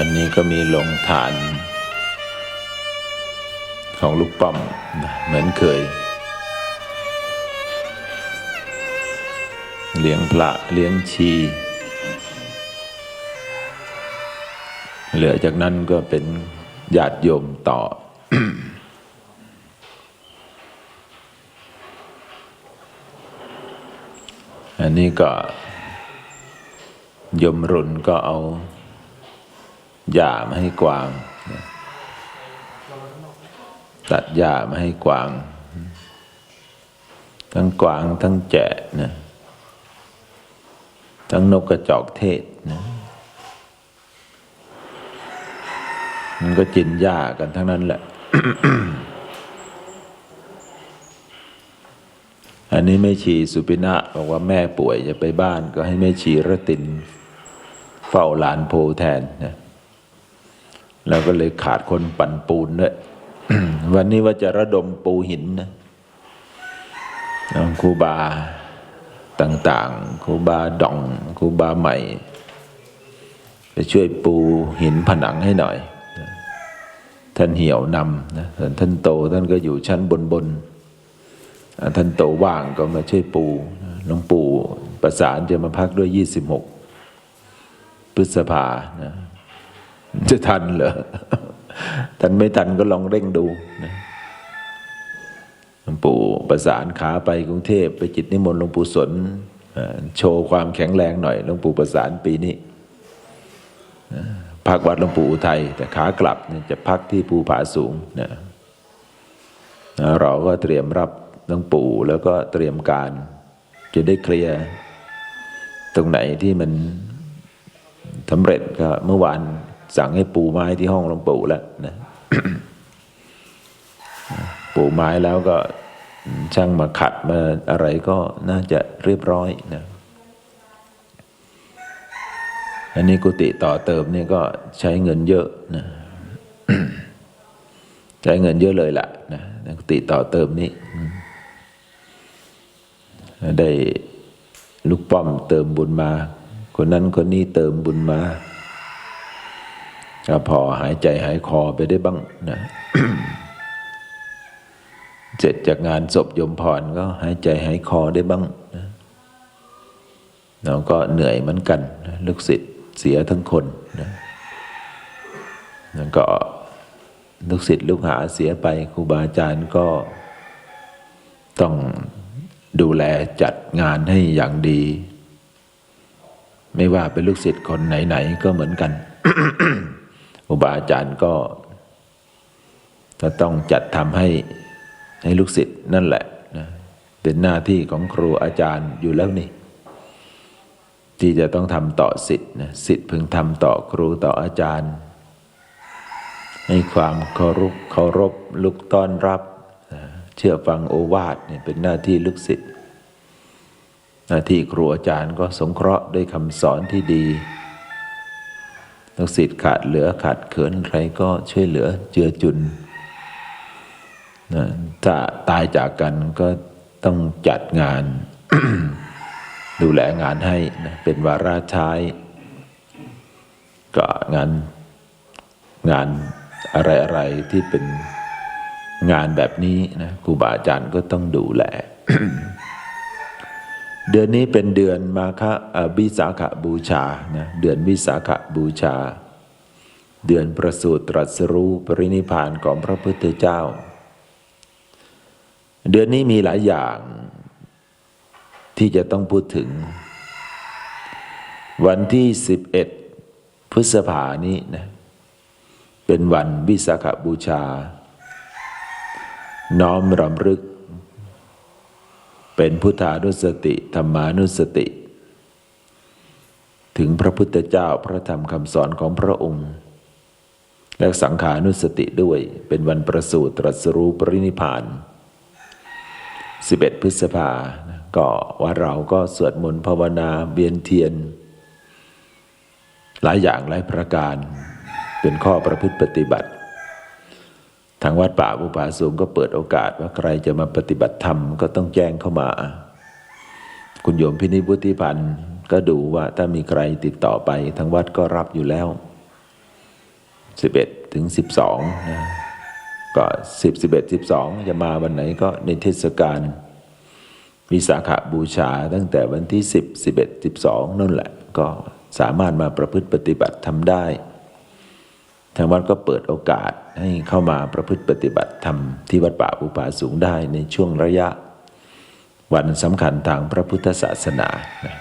อันนี้ก็มีลงฐาน ของลูกป้อมเหมือนเคย เลี้ยงพระเลี้ยงชี เหลือจากนั้นก็เป็นญาติโยมต่ออันนี้ก็ยมรุนก็เอา หญ้ามาให้กวาง ตัดหญ้ามาให้กวาง ทั้งกวางทั้งแจะนะทั้งนกกระจอกเทศนะมันก็กินหญ้ากันทั้งนั้นแหละ อันนี้แม่ชีสุปินะบอกว่าแม่ป่วยจะไปบ้านก็ให้แม่ชีรติน เฝ้าหลานโพแทนนะ แล้วก็เลยขาดคนปั่นปูนด้วยวันนี้ว่าจะระดมปูหินนะครูบาต่างๆครูบาดองครูบาใหม่ไปช่วยปูหินผนังให้หน่อย ท่านเหี่ยวนำนะส่วนท่านโตท่านก็อยู่ชั้นบนบนๆท่านโตว่างก็มาช่วยปูนะหลวงปู่ประสานจะมาพักด้วยยี่สิบหกพฤษภานะ จะทันเหรอทันไม่ทันก็ลองเร่งดูนะหลวงปู่ประสานขาไปกรุงเทพไปจิตนิมนต์หลวงปู่สนโชว์ความแข็งแรงหน่อยหลวงปู่ประสานปีนี้พักวัดหลวงปู่อุทัยแต่ขากลับจะพักที่ภูผาสูงนะนะเราก็เตรียมรับหลวงปู่แล้วก็เตรียมการจะได้เคลียร์ตรงไหนที่มันสำเร็จก็เมื่อวาน สั่งให้ปูไม้ที่ห้องหลวงปู่แล้วนะปูไม้แล้วก็ช่างมาขัดมาอะไรก็น่าจะเรียบร้อยนะอันนี้กุฏิต่อเติมนี่ก็ใช้เงินเยอะนะใช้เงินเยอะเลยล่ะนะกุฏิต่อเติมนี้ได้ลูกป้อมเติมบุญมา คนนั้นคนนี้เติมบุญมา ก็พอหายใจหายคอไปได้บ้างนะเสร็จจากงานศพยมพรก็หายใจหายคอได้บ้างนะเราก็เหนื่อยเหมือนกันนะลูกศิษย์เสียทั้งคนนะแล้วก็ลูกศิษย์ลูกหาเสียไปครูบาอาจารย์ก็ต้องดูแลจัดงานให้อย่างดี ไม่ว่าเป็นลูกศิษย์คนไหน ๆ ก็เหมือนกัน ครูบาอาจารย์ก็จะต้องจัดทำให้ให้ลูกศิษย์นั่นแหละนะเป็นหน้าที่ของครูอาจารย์อยู่แล้วนี่ที่จะต้องทำต่อศิษย์นะศิษย์พึงทำต่อครูต่ออาจารย์ ให้ความเคารพเคารพลุกต้อนรับนะเชื่อฟังโอวาทเนี่ยเป็นหน้าที่ลูกศิษย์หน้าที่ครูอาจารย์ก็สงเคราะห์ด้วยคำสอนที่ดี ลูกศิษย์ขาดเหลือขาดเขินใครก็ช่วยเหลือเจือจุนนะถ้าตายจากกันก็ต้องจัดงาน ดูแลงานให้นะเป็นวาระท้ายก็งานงานอะไรอะไรๆที่เป็นงานแบบนี้นะครูบาอาจารย์ก็ต้องดูแล เดือนนี้เป็นเดือนมาฆะวิสาขบูชานะเดือนวิสาขบูชา เดือนประสูติตรัสรู้ปรินิพพานของพระพุทธเจ้า เดือนนี้มีหลายอย่างที่จะต้องพูดถึง วันที่ 11 พฤษภานี้นะเป็นวันวิสาขบูชา น้อมรำลึก เป็นพุทธานุสติธรรมานุสติ ถึงพระพุทธเจ้าพระธรรมคำสอนของพระองค์ และสังขานุสติด้วยเป็นวันประสูติตรัสรู้ปรินิพาน 11 พฤษภาก็ว่าเราก็สวดมนต์ภาวนาเบียนเทียน หลายอย่างหลายประการ เป็นข้อประพฤติปฏิบัติ ทางวัดป่าบุปาสูงก็เปิดโอกาสว่าใครจะมาปฏิบัติธรรมก็ต้องแจ้งเข้ามา คุณโยมพินิพุทธิพันธ์ก็ดูว่าถ้ามีใครติดต่อไปทางวัดก็รับอยู่แล้ว 11 ถึง 12นะก็ 10 11 12 จะมาวันไหนก็ในเทศกาลวิสาขาบูชาตั้งแต่วันที่ 10 11 12 นั่นแหละ ก็สามารถมาประพฤติปฏิบัติทำได้ ทางวัดก็เปิดโอกาสให้เข้ามาประพฤติปฏิบัติธรรมที่วัดป่าภูผาสูงได้ในช่วงระยะ วันสำคัญทางพระพุทธศาสนานะ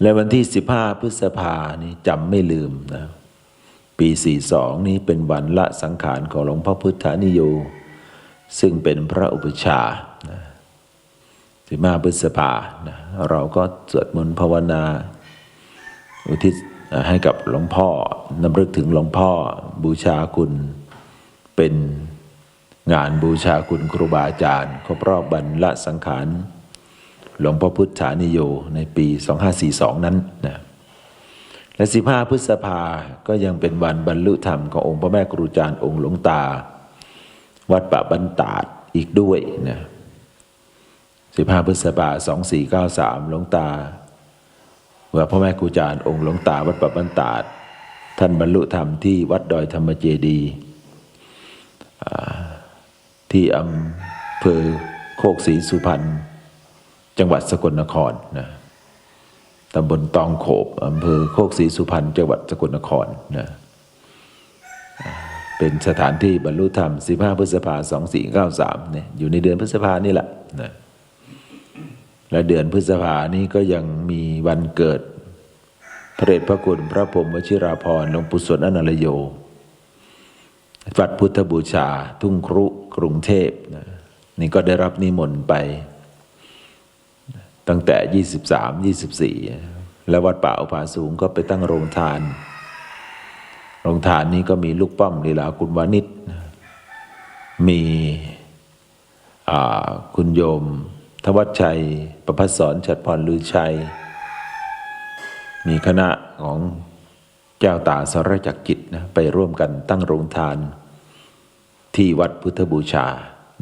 และวันที่ 15 พฤษภานี่จำไม่ลืมนะปี 42 นี้เป็นวันละสังขารของหลวงพ่อพุทธานิโย ซึ่งเป็นพระอุปชาย์นะ15พฤษภานะเราก็สวดมนต์ภาวนา อุทิศ ให้กับหลวงพ่อนำลึกถึงหลวงพ่อบูชาคุณเป็นงานบูชาคุณครูบาอาจารย์ครบรอบวันละสังขารหลวงพ่อพุทธานิโยในปี 2542 นั้นนะและ 15 พฤษภาก็ยังเป็นวันบรรลุธรรมขององค์พระแม่ครูอาจารย์องค์หลวงตา วัดป่าบันตาดอีกด้วยนะ15 พฤษภา 2493 หลวงตา เมื่อพ่อแม่ครูอาจารย์องค์หลวงตาวัดปะบันตาดท่านบรรลุธรรมที่วัดดอยธรรมเจดีที่อำเภอโคกศรีสุพรรณจังหวัดสกลนครนะตำบลตองโขบอำเภอโคกศรีสุพรรณจังหวัดสกลนครนะเป็นสถานที่บรรลุธรรม 15 พฤษภา 2493เนี่ยอยู่ในเดือนพฤษภานี่แหละนะ และเดือนพฤษภานี้ก็ยังมีวันเกิด พระเดชพระคุณพระพรมวชิราภรณ์หลวงปู่สนอนันตโยวัดพุทธบูชา ทุ่งครุกรุงเทพนะนี่ก็ได้รับนิมนต์ไป ตั้งแต่ 23 24 และวัดป่าอุปาสูงก็ไปตั้งโรงทาน โรงทานนี้ก็มีลูกป้อมลีลาคุณวานิชมีคุณโยม ทวัชชัย ประพัสสอนฉัดพรลือชัย มีคณะของแก้วตาสรจักรจิตนะไปร่วมกันตั้งโรงทาน ที่วัดพุทธบูชา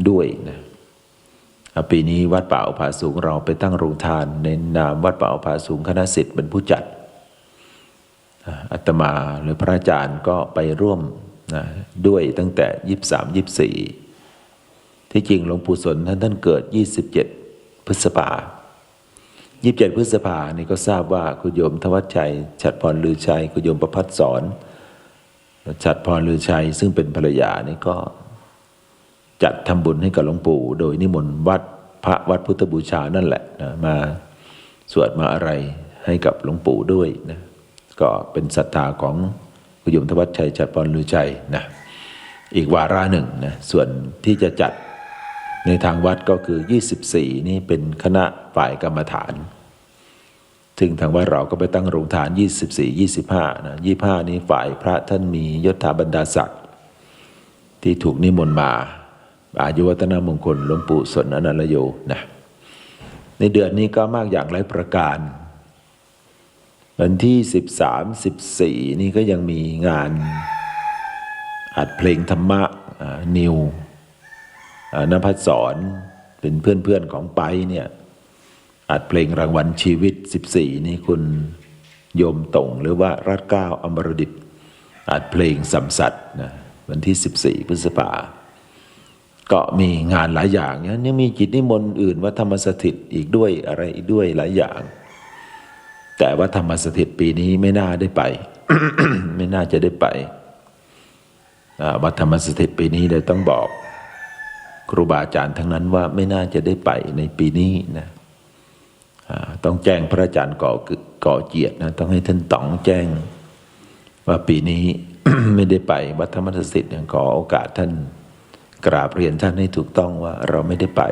ด้วยนะอปีนี้วัดป่าอุภาสูงเราไปตั้งโรงทานในนามวัดป่าอุภาสูงคณะสิทธิ์เป็นผู้จัดอะอาตมาหรือพระอาจารย์ก็ไปร่วมนะด้วยตั้งแต่ยี่สามยี่สี่ที่จริงหลวงปู่สนท่านท่านเกิด 27 พฤษภา27พฤษภานี่ก็ทราบว่าคุณโยมทวัชชัย ฉัดพรลือชัยคุณโยมประพัฒสอนฉัดพรลือชัย ซึ่งเป็นภรรยานี่ก็ จัดทำบุญให้กับหลวงปู่ โดยนิมนต์วัดพระวัดพุทธบูชานั่นแหละนะมาสวดมาอะไรให้กับหลวงปู่ด้วยนะก็เป็นศรัทธาของคุณโยมทวัชชัย ฉัดพรลือชัยนะอีกวาระหนึ่งนะส่วนที่จะจัด ในทางวัดก็คือ 24 นี่เป็นคณะฝ่ายกรรมฐานซึ่งทางวัดเราก็ไปตั้งโรงทาน 24 25นะ25 นี้ฝ่ายพระท่านมียศถาบรรดาศักดิ์ที่ถูกนิมนต์มา อายุวัฒนมงคลหลวงปู่สนอนันตโยนะในเดือนนี้ก็มากอย่างหลายประการวันที่ 13 14 นี่ก็ยังมีงานอัดเพลงธรรมะนิว นภัสสอนเป็นเพื่อนๆของไปเนี่ยอัดเพลงรางวัลชีวิต 14 นี่คุณโยมตงหรือว่ารัตเก้าอมรดิตอัดเพลงสัมสัตย์นะวันที่ 14 พฤษภาก็มีงานหลายอย่างเนี่ยยังมีกิจนิมนต์อื่นวัดธรรมสถิตอีกด้วยอะไรอีกด้วยหลายอย่าง แต่ว่าธรรมสถิตปีนี้ไม่น่าได้ไป ไม่น่าจะได้ไปวัดธรรมสถิตปีนี้เลยต้องบอก ครูบาอาจารย์ทั้งนั้นว่าไม่น่าจะได้ไปในปีนี้นะต้องแจ้งพระอาจารย์ก่อก่อเกียรตินะต้องให้ท่านต๋องแจ้งว่าปีนี้ไม่ได้ไปวัดธรรมสถิตเนี่ยขอโอกาสท่านกราบเรียนท่านให้ถูกต้องว่าเราไม่ได้ไป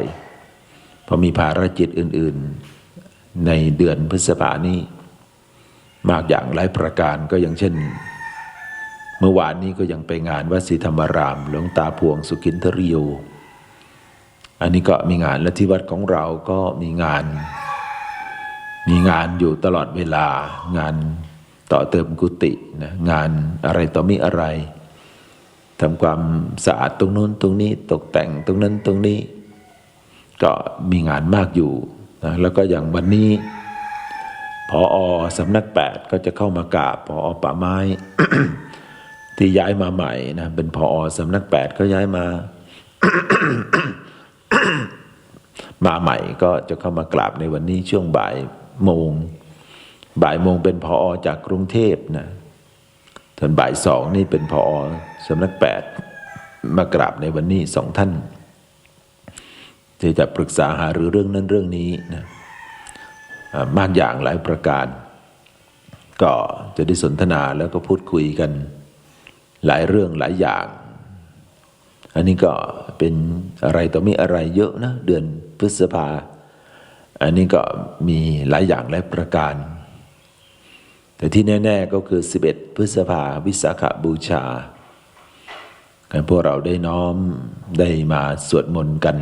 เพราะมีภารกิจอื่น ๆในเดือนพฤษภานี้ มากอย่างหลายประการก็อย่างเช่น เมื่อวานนี้ก็ยังไปงานวัดศรีธรรมาราม หลวงตาพวงสุขินทริโย อันนี้ก็มีงานและที่วัดของเราก็มีงาน มีงานอยู่ตลอดเวลา งานต่อเติมกุฏินะงานอะไรต่อมีอะไรทำความสะอาดตรงนู้นตรงนี้ตกแต่งตรงนั้นตรงนี้ ก็มีงานมากอยู่นะแล้วก็อย่างวันนี้พออสำนักแปดก็จะเข้ามากราบพออป่าไม้ ที่ย้ายมาใหม่นะเป็นพออสำนักแปดก็ย้ายมา มาใหม่ก็จะเข้ามากราบในวันนี้ช่วงบ่ายโมง บ่ายโมงเป็นพออจากกรุงเทพนะส่วนบ่ายสองนี่เป็นพออสำนักแปดมากราบในวันนี้สองท่านที่จะปรึกษาหารือเรื่องนั้นเรื่องนี้นะมากอย่างหลายประการ ก็จะได้สนทนาแล้วก็พูดคุยกัน หลายเรื่องหลายอย่าง อันนี้ก็เป็นอะไรต่อมีอะไรเยอะนะเดือนพฤษภา อันนี้ก็มีหลายอย่างหลายประการ แต่ที่แน่ ๆก็คือ 11 พฤษภาวิสาขบูชาการพวกเราได้น้อมได้มาสวดมนต์กัน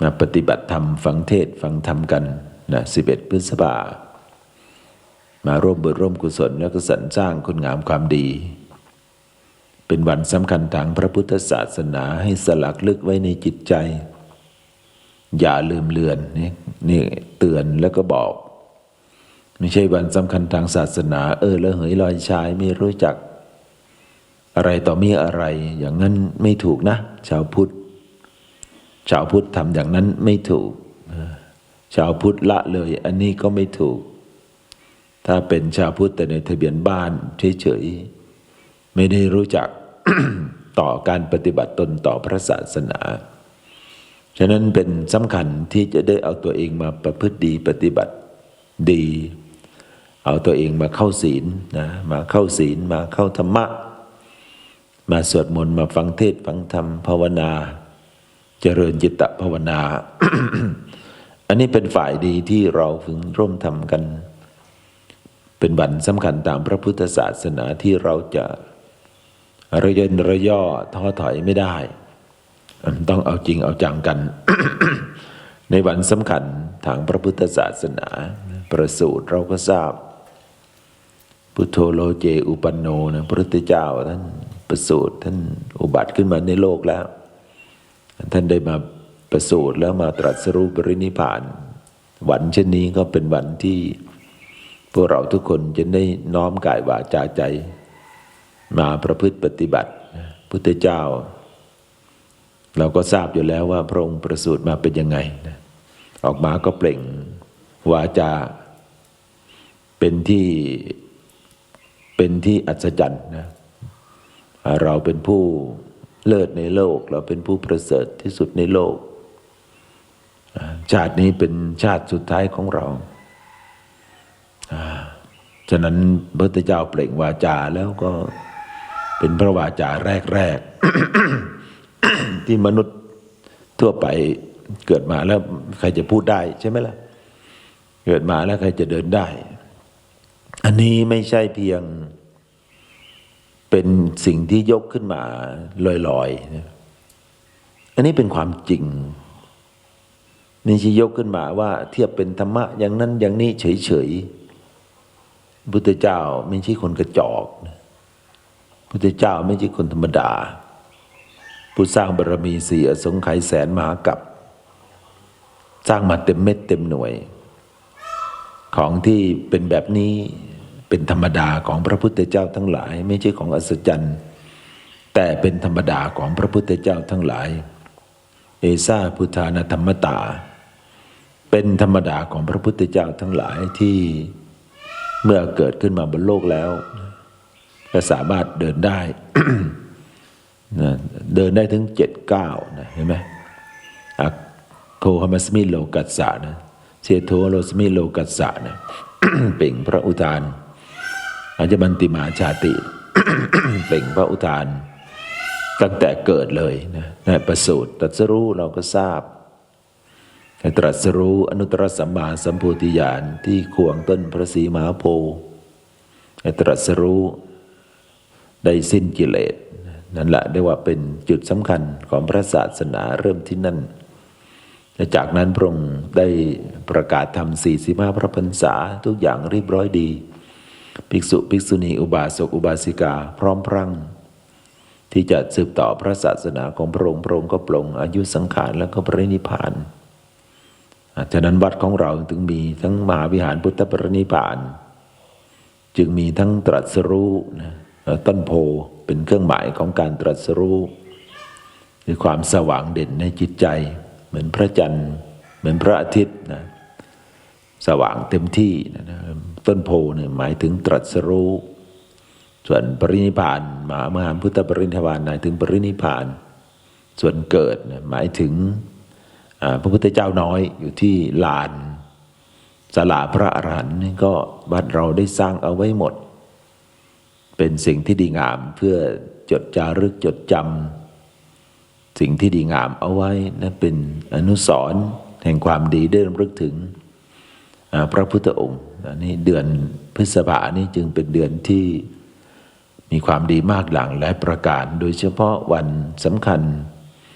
มาปฏิบัติธรรมฟังเทศฟังธรรมกันนะ11 พฤษภามาร่วมบุญร่วมกุศลแล้วก็สรรสร้างคุณงามความดี เป็นวันสำคัญทางพระพุทธศาสนาให้สลักลึกไว้ในจิตใจ อย่าลืมเลือนนี่นี่เตือนแล้วก็บอก ไม่ใช่วันสำคัญทางศาสนา เออล้วเหยลอยชายไม่รู้จัก อะไรต่อมีอะไร อย่างนั้นไม่ถูกนะ ชาวพุทธชาวพุทธทำอย่างนั้นไม่ถูก ชาวพุทธละเลย อันนี้ก็ไม่ถูก ถ้าเป็นชาวพุทธแต่ในทะเบียนบ้านเฉยๆ ไม่ได้รู้จักต่อการปฏิบัติตนต่อพระศาสนา ฉะนั้นเป็นสำคัญที่จะได้เอาตัวเองมาประพฤติดีปฏิบัติดี เอาตัวเองมาเข้าศีลนะมาเข้าศีลมาเข้าธรรมะ มาสวดมนต์มาฟังเทศน์ฟังธรรมภาวนาเจริญจิตตภาวนา อันนี้เป็นฝ่ายดีที่เราพึงร่วมทำกัน เป็นวันสำคัญตามพระพุทธศาสนาที่เราจะ ระยนระย่อท้อถอยไม่ได้ ต้องเอาจริงเอาจังกัน ในวันสำคัญทางพระพุทธศาสนา ประสูตรเราก็ทราบ พุทโธโลเจอุปันโนนะพระพุทธเจ้าท่านประสูตรท่านอุบัติขึ้นมาในโลกแล้ว ท่านได้มาประสูตรแล้วมาตรัสรู้ปรินิพพานวันเช่นนี้ก็เป็นวันที่พวกเราทุกคนจะได้น้อมกายวาจาใจ มาประพฤติปฏิบัติพุทธเจ้า เราก็ทราบอยู่แล้วว่าพระองค์ประสูติมาเป็นยังไงนะออกมาก็เปล่งวาจาเป็นที่เป็นที่อัศจรรย์นะเราเป็นผู้เลิศในโลก เราเป็นผู้ประเสริฐที่สุดในโลก ชาตินี้เป็นชาติสุดท้ายของเราฉะนั้นพระพุทธเจ้าเปล่งวาจาแล้วก็ เป็นพระวาจาแรกๆที่มนุษย์ทั่วไปเกิดมาแล้วใครจะพูดได้ใช่ไหมล่ะ เกิดมาแล้วใครจะเดินได้ อันนี้ไม่ใช่เพียงเป็นสิ่งที่ยกขึ้นมาลอยๆ อันนี้เป็นความจริงนี่ที่ยกขึ้นมาว่าเทียบเป็นธรรมะอย่างนั้นอย่างนี้เฉยๆพุทธเจ้าไม่ใช่คนกระจอกนะ พุทธเจ้าไม่ใช่คนธรรมดา ผู้สร้างบารรมีสี่อสงไขยแสนมหากับ สร้างมาเต็มเม็ดเต็มหน่วย ของที่เป็นแบบนี้เป็นธรรมดาของพระพุทธเจ้าทั้งหลาย ไม่ใช่ของอัศจรรย์ แต่เป็นธรรมดาของพระพุทธเจ้าทั้งหลาย เอซาพุทธานธรรมตา เป็นธรรมดาของพระพุทธเจ้าทั้งหลายที่เมื่อเกิดขึ้นมาบนโลกแล้ว ก็สามารถเดินได้เดินได้ถึงเจ็ดเก้านะเห็นไหมอะโคฮามัสมิโลกัสสะนะเชโทโลสมิโลกัสสะนะเป่งพระอุทานอาจจะบันติมาชาติเป่งพระอุทาน ตั้งแต่เกิดเลยนะนะประสูตรตรัสรู้เราก็ทราบตรัสรู้อนุตตรสัมมาสัมโพธิญาณที่ขวงต้นพระศรีมหาโพธิ์ตรัสรู้ ได้สิ้นกิเลสนั่นแหละได้ว่าเป็นจุดสำคัญของพระศาสนาเริ่มที่นั่นและจากนั้นพระองค์ได้ประกาศทำสี่สิบห้าพระพรรษาทุกอย่างเรียบร้อยดี ภิกษุภิกษุณีอุบาสกอุบาสิกาพร้อมพรั่ง ที่จะสืบต่อพระศาสนาของพระองค์พระองค์ก็ปลงอายุสังขารแล้วก็ปรินิพพานฉะนั้นวัดของเราถึงมีทั้งมหาวิหารพุทธปรินิพาน จึงมีทั้งตรัสรู้นะ ต้นโพเป็นเครื่องหมายของการตรัสรู้คือความสว่างเด่นในจิตใจ เหมือนพระจันทร์เหมือนพระอาทิตย์นะสว่างเต็มที่นะนะต้นโพเนี่ยหมายถึงตรัสรู้ ส่วนปรินิพานมหามหาพุทธปรินิพานหมายถึงปรินิพาน ส่วนเกิดหมายถึงพระพุทธเจ้าน้อยอยู่ที่ลานสลาพระอรหันต์นี่ก็วัดเราได้สร้างเอาไว้หมด เป็นสิ่งที่ดีงามเพื่อจดจารึกจดจำสิ่งที่ดีงามเอาไว้นั่นเป็นอนุสรณ์แห่งความดีได้รำลึกถึงพระพุทธองค์อันนี้เดือนพฤษภานี่จึงเป็นเดือนที่มีความดีมากหลังและประการโดยเฉพาะวันสำคัญ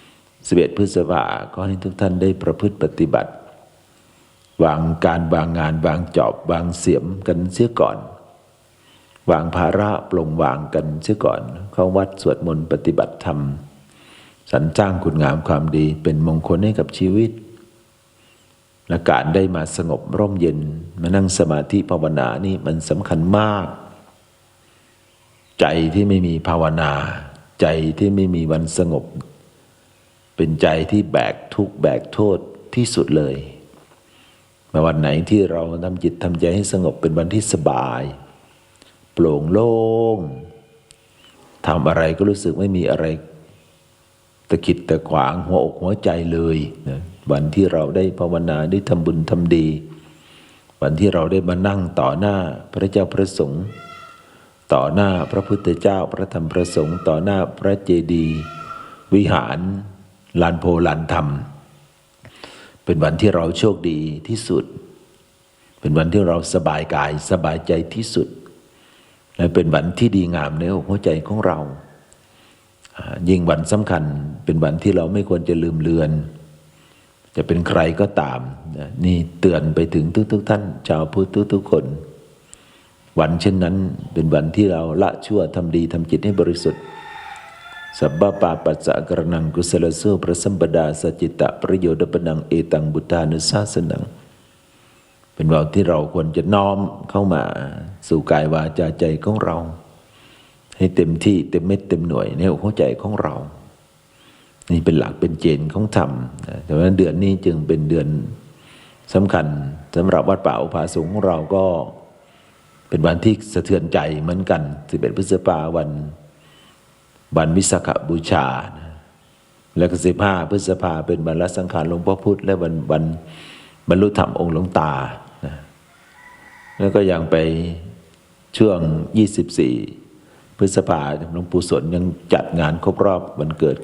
11พฤษภาก็ให้ทุกท่านได้ประพฤติปฏิบัติ วางการวางงานวางจอบวางเสียมกันเสียก่อน วางภาระปลงวางกันเสียก่อนเข้าวัดสวดมนต์ปฏิบัติธรรม สรรสร้างคุณงามความดีเป็นมงคลให้กับชีวิต และการได้มาสงบร่มเย็นมานั่งสมาธิภาวนานี่มันสำคัญมาก ใจที่ไม่มีภาวนา ใจที่ไม่มีวันสงบ เป็นใจที่แบกทุกแบกโทษที่สุดเลยมาวันไหนที่เราทำจิตทำใจให้สงบเป็นวันที่สบาย ปร่งโล่งทำอะไรก็รู้สึกไม่มีอะไรตะกิดตะขวางหัวอกหัวใจเลยนะวันที่เราได้ภาวนาได้ทำบุญทำดี วันที่เราได้มานั่งต่อหน้าพระเจ้าพระสงฆ์ต่อหน้าพระพุทธเจ้าพระธรรมพระสงฆ์ต่อหน้าพระเจดีย์วิหารลานโพลานธรรม เป็นวันที่เราโชคดีที่สุด เป็นวันที่เราสบายกายสบายใจที่สุด และเป็นวันที่ดีงามในอกหัวใจของเรา ยิ่งวันสำคัญเป็นวันที่เราไม่ควรจะลืมเลือน จะเป็นใครก็ตาม นี่เตือนไปถึงทุกๆทท่าน ชาวพุทธทุกๆคน วันเช่นนั้นเป็นวันที่เราละชั่วทำดีทำจิตให้บริสุทธิ์สัพพะปาปัสสะกรนังกุศลโสประสัมปดาสจิตตะประโยชน์ปนังเอตังบุตานุสาสนัง เป็นวันที่เราควรจะน้อมเข้ามาสู่กายวาจาใจของเรา ให้เต็มที่เต็มเม็ดเต็มหน่วยในหัวใจของเรา นี่เป็นหลักเป็นเจนของธรรมนะแต่ว่าเดือนนี้จึงเป็นเดือนสำคัญสำหรับวัดป่าอุปาสงของเราก็เป็นวันที่สะเทือนใจเหมือนกัน11พฤษภาวันวันวิสาขบูชา แล้วก็สิบห้าพฤษภาเป็นวันละสังขารหลวงพ่อพุธและวันวันบรรลุธรรมองค์หลวงตา แล้วก็ยังไปช่วง 24 พฤษภาหลวงปู่สนยังจัดงานครบรอบวันเกิด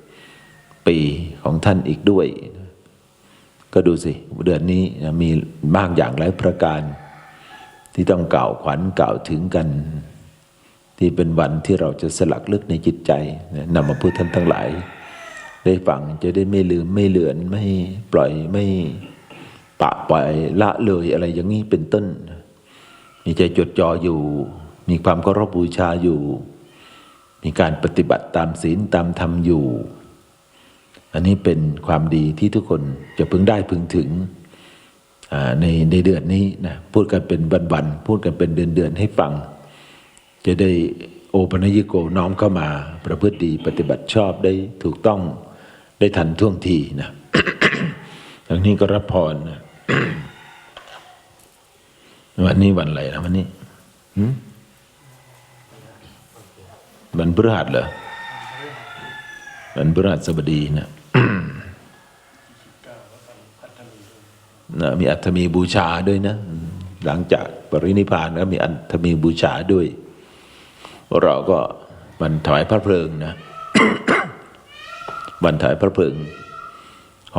91 ปีของท่านอีกด้วย ก็ดูสิเดือนนี้มีมากอย่างหลายประการ ที่ต้องกล่าวขวัญกล่าวถึงกัน ที่เป็นวันที่เราจะสลักลึกในจิตใจนะนำมาพูดท่านทั้งหลาย ได้ฟังจะได้ไม่ลืมไม่เลือนไม่ปล่อยไม่ ปะปล่อยละเลยอะไรอย่างนี้เป็นต้น มีใจจดจ่ออยู่ มีความเคารพบูชาอยู่ มีการปฏิบัติตามศีลตามธรรมอยู่ อันนี้เป็นความดีที่ทุกคนจะพึงได้พึงถึงอ่าในในเดือนนี้นะพูดกันเป็นวันๆพูดกันเป็นเดือนๆให้ฟัง จะได้โอปัญญิโกน้อมเข้ามา ประพฤติดีปฏิบัติชอบได้ถูกต้องได้ทันท่วงทีนะทั้งนี้ก็รับพรนะ วันนี้วันอะไรนะวันนี้วันพฤหัสเหรอวันพฤหัสบดีนะนะมีอัตมีบูชาด้วยนะ หลังจากปรินิพานก็มีอัตมีบูชาด้วย เราก็วันถวายพระเพลิงนะวันถวายพระเพลิง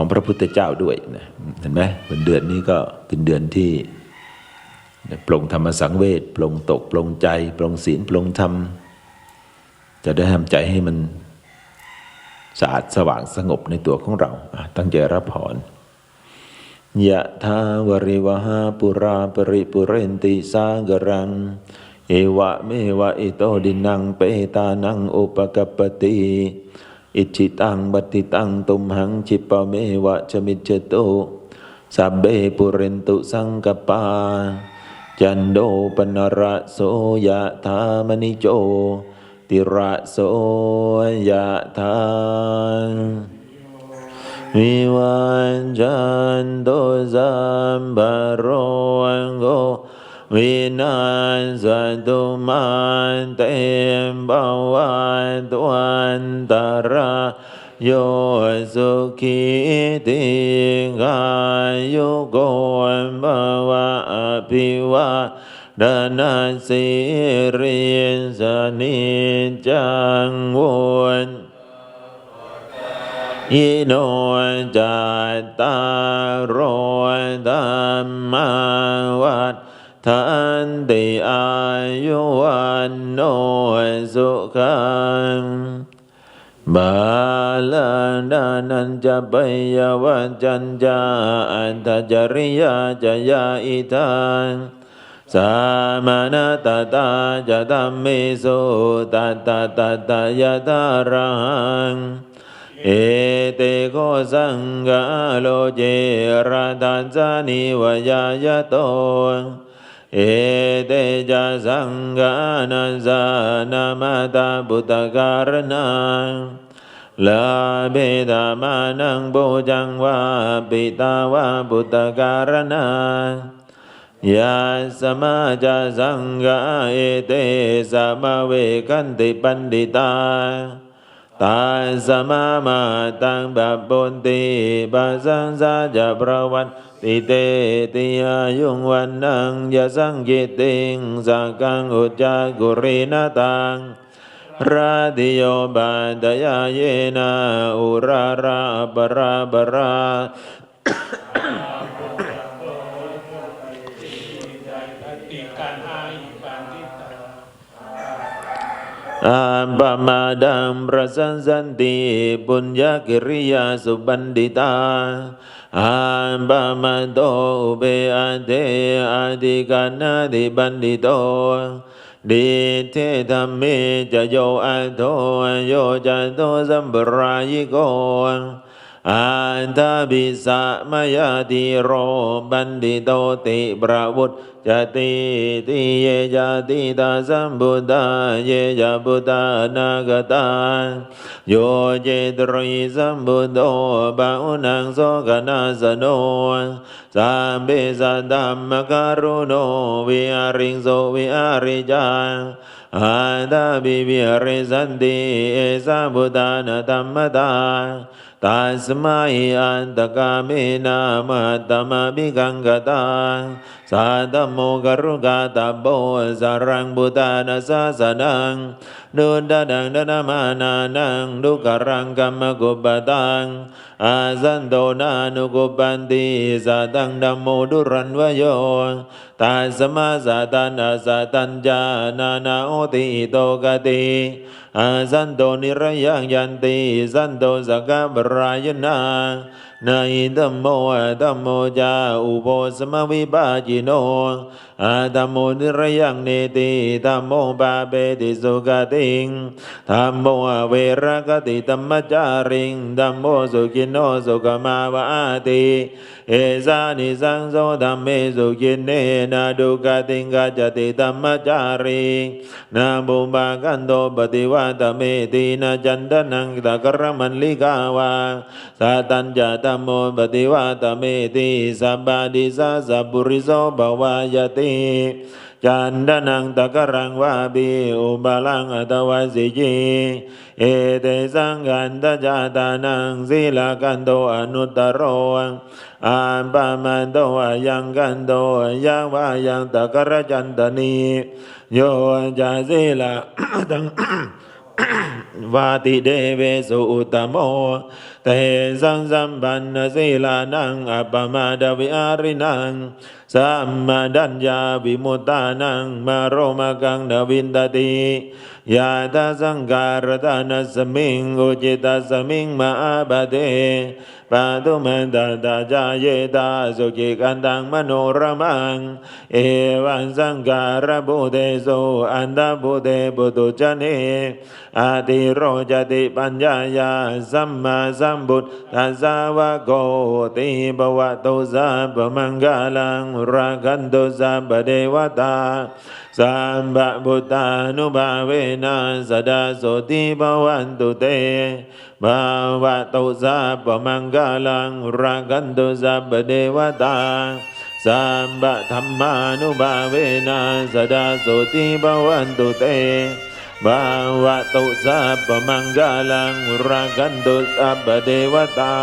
ของพระพุทธเจ้าด้วยนะเห็นไหมเป็นเดือนนี้ก็เป็นเดือนที่ปลงธรรมสังเวชปลงตกปลงใจปลงศีลปลงธรรม จะได้ทำใจให้มันสะอาดสว่างสงบในตัวของเรา ตั้งใจรับพรยะทาวริวหาปุราปริปุเรนติสากรัง เอวะเมวะอิโตดินังเปตานังอุปกปติ อิจิตังบัติตังตุมหังชิปะเมวะชมิจโตสัพเบปุเรนตุสังกปา จันโดปนระโสยะธามณิโจ ติระโสยะธาวิวันจันโตสัมบโรโก วินาศตุมันเตมบาวันตวันตระโยสุขีติกายุโกภวะอภิวาดานาสิริสนิจังวุนยิโนจัตตารโรธรรมาวัฏ ทันติอายุวันโนสุขังบาลาดานันจะปยวัจจันจาอันทจริยาจะยาอิทานสามานาตตาจะตัมมิสุตตตาตตายะตารังเอเตโกสังกาโลเจราตันจานิวยายะโต เอเตจะสังฆานัสสานามาตาบุ ตารนังลามานังโบจังวาปิตาวาบุตการนังยาสมาจะสังฆาเอเตสมาเวกันติปันดิตาตาสมามาตังแบบบนติบาสังสาจะประวันติเตติอายุงวันนังยะสังกิติงสักกังอุจจากุรินาตังราติโยบาดยาเยนาอุราราปราบรา อาปมาดามประสันสันติปุญญกิริยาสุบันดิตาอาปมาโตเบอาเทอาดิกานาดิบันดิโตดิเทธรรมเมจะโยอัตโตโยจะโตสัมปรายิโก อันทบิสะมยาติโรบันดิโตติประวุตจติติเยจติตาสัมบุตาเยจบุตานาคตาโยเจตริสัมบุโตบาอุนังโสกนาสโนสัมเบสัตตัมมการุโนวิอาริงโสวิอาริจังอาตาบิวิริสันติเอสาบุตานาธรรมตา ตัสมาหิอันตกาเมนานาสาสนังดุดาดังดนามานานังดุกรังกัมมกุปตังอาสันโตนานุกุปันติสาตังดัมโมดุรันวโยตัสมาสาตันอาสาตัญจานานาโอติโตกติอาสันโตนิรยังยันติสันโตสกบรายนา นาอิธัมโมธัมโมจาอุโบสมวิบาจิโนอาธัมโมนิรยังเนติธัมโมปาเปติสุกติงธัมโมเวรกติธัมมจาริงธัมโมสุขิโนสุขมาวาติเอสานิสังโสธัมเมสุขินเนนาดุกติงกัจติธัมมจาริงนาบุบากันโตปฏิวัตเมตินาจันทนังตะกรมันลิกาวาสาตัญจตัมโมปฏิวัตเมติสัพพะดิสาสัพปุริโสภวายติจันทนังตะกรังวาบิอุบาลังอัตวาสิจีเอเตสังกันตจาตานังศีลากันโตอนุตตรโรอาปามันโตอายังกันโตยังวายังตะกรจันตนีโยจาศีลาตัง วาติเดเวสุอุตโมเตสังสัมปันนสีลานังอัปมาดวิอารินังสัมมาดัญญาวิมุตตานังมารมกังนวินตติยาตาสังการตานัสมิงอุจิตาสมิงมาบาเดปาตุมันตาตาจายตาสุขิกันตังมโนรมัง เอวังสังการบุเตโสอันดาบุเตปุตุจเน อาติโรจติปัญญายาสัมมาสัมพุทธัสสาวะโกติบวะโตสัพพมังกาลังรากันโตสัพเทวตาสัมบะบุตานุภาเวนะสดาโสติภวันตุเตภาวะโตสัพพมังกาลังรากันโตสัพเทวตาสัมบะธรรมานุภาเวนะสดาโสติภวันตุเต บาวะโตสัพพมังกาลังรักันโตสัพพเทวตา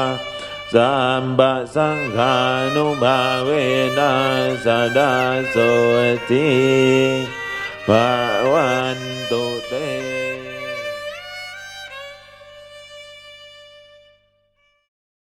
สัมบะสังฆานุภาเวนัสดาโสติภาวันตุเต